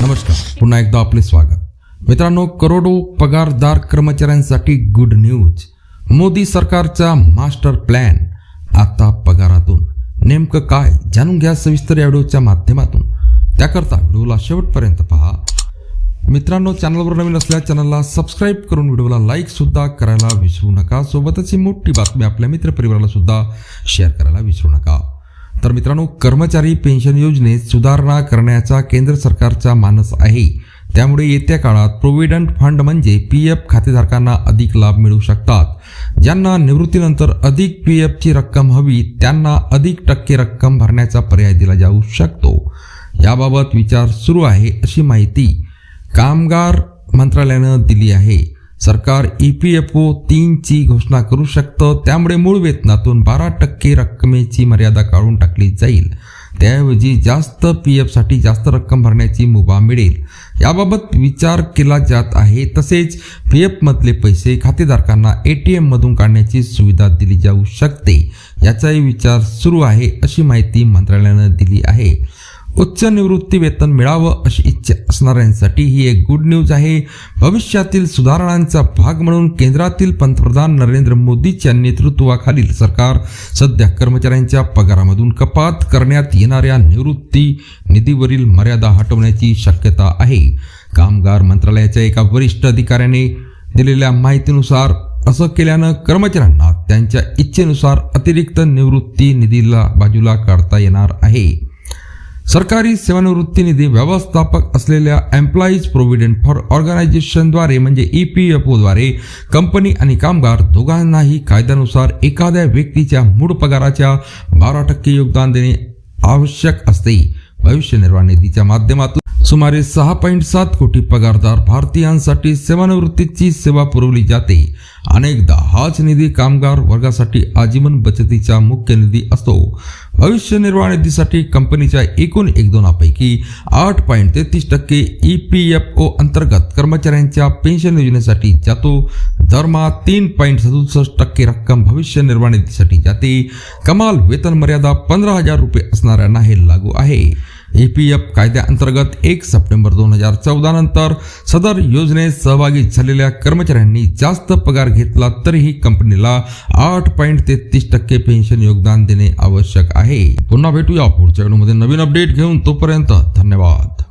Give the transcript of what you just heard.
नमस्कार. पुन्हा एकदा आपले स्वागत. मित्रांनो करोडो पगारदार कर्मचाऱ्यांसाठी गुड न्यूज मोदी सरकारचा मास्टर प्लॅन आता पगारातून. नेमकं काय? जाणून घ्या सविस्तर या व्हिडिओच्या माध्यमातून. त्याकरता व्हिडिओला शेवटपर्यंत पहा. मित्रांनो चॅनलवर नवीन असल्या चॅनलला सबस्क्राईब करून व्हिडिओला लाईक सुद्धा करायला विसरू नका. सोबतच ही मोठी बातमी आपल्या मित्रपरिवाराला सुद्धा शेअर करायला विसरू नका. तर मित्रांनो कर्मचारी पेन्शन योजनेत सुधारणा करण्याचा केंद्र सरकारचा मानस आहे. त्यामुळे येत्या काळात प्रोव्हिडंट फंड म्हणजे पी एफ खातेधारकांना अधिक लाभ मिळू शकतात. ज्यांना निवृत्तीनंतर अधिक पी एफची रक्कम हवी त्यांना अधिक टक्के रक्कम भरण्याचा पर्याय दिला जाऊ शकतो. याबाबत विचार सुरू आहे अशी माहिती कामगार मंत्रालयानं दिली आहे. सरकार ई पी एफ ओ तीनची घोषणा करू शकतं. त्यामुळे मूळ वेतनातून बारा टक्के रक्कमेची मर्यादा काढून टाकली जाईल. त्याऐवजी जास्त पी एफसाठी जास्त रक्कम भरण्याची मुभा मिळेल. याबाबत विचार केला जात आहे. तसेच पी एफमधले पैसे खातेधारकांना ए टी एममधून काढण्याची सुविधा दिली जाऊ शकते. याचाही विचार सुरू आहे अशी माहिती मंत्रालयानं दिली आहे. उच्च निवृत्ती वेतन मिळावं अशी इच्छा असणाऱ्यांसाठी ही एक गुड न्यूज आहे. भविष्यातील सुधारणांचा भाग म्हणून केंद्रातील पंतप्रधान नरेंद्र मोदीच्या नेतृत्वाखालील सरकार सध्या कर्मचाऱ्यांच्या पगारामधून कपात करण्यात येणाऱ्या निवृत्ती निधीवरील मर्यादा हटवण्याची शक्यता आहे. कामगार मंत्रालयाच्या एका वरिष्ठ अधिकाऱ्याने दिलेल्या माहितीनुसार असं केल्यानं कर्मचाऱ्यांना त्यांच्या इच्छेनुसार अतिरिक्त निवृत्ती निधीला बाजूला काढता येणार आहे. सरकारी सेवानिवृत्ती निधी व्यवस्थापक असलेल्या एम्प्लॉईज प्रोव्हिडंट फॉर ऑर्गनायझेशनद्वारे म्हणजे ई पी एफ ओद्वारे कंपनी आणि कामगार दोघांनाही कायद्यानुसार एखाद्या व्यक्तीच्या मूळ पगाराच्या बारा टक्के योगदान देणे आवश्यक असते. भविष्य निर्वाह निधीच्या माध्यमातून सुमारे सहा पॉईंट सात कोटी पगारदार भारतीयांसाठी सेवानिवृत्तीची सेवा पुरवली जाते. अनेकदा हाच निधी कामगार वर्गासाठी आजीवन बचतीचा मुख्य निधी असतो. भविष्य निर्वाह निधीसाठी कंपनीच्या एकूण योगदानापैकी आठ पॉईंट तेहतीस टक्के ई पी एफ ओ अंतर्गत कर्मचाऱ्यांच्या पेन्शन योजनेसाठी जातो. दरमहा तीन पॉईंट सदुसष्ट टक्के रक्कम भविष्य निर्वाह निधीसाठी जाते. कमाल वेतन मर्यादा पंधरा हजार रुपये असणाऱ्यांना हे लागू आहे. ए पी एफ कायद्याअंतर्गत एक सप्टेंबर दोन हजार चौदा नंतर सदर योजनेत सहभागी झालेल्या कर्मचाऱ्यांनी जास्त पगार घेतला तरीही कंपनीला आठ पॉईंट तेहतीस टक्के पेन्शन योगदान देणे आवश्यक आहे. पुन्हा भेटूया पुढच्या व्हिडिओमध्ये. नवीन अपडेट घेऊन तोपर्यंत धन्यवाद.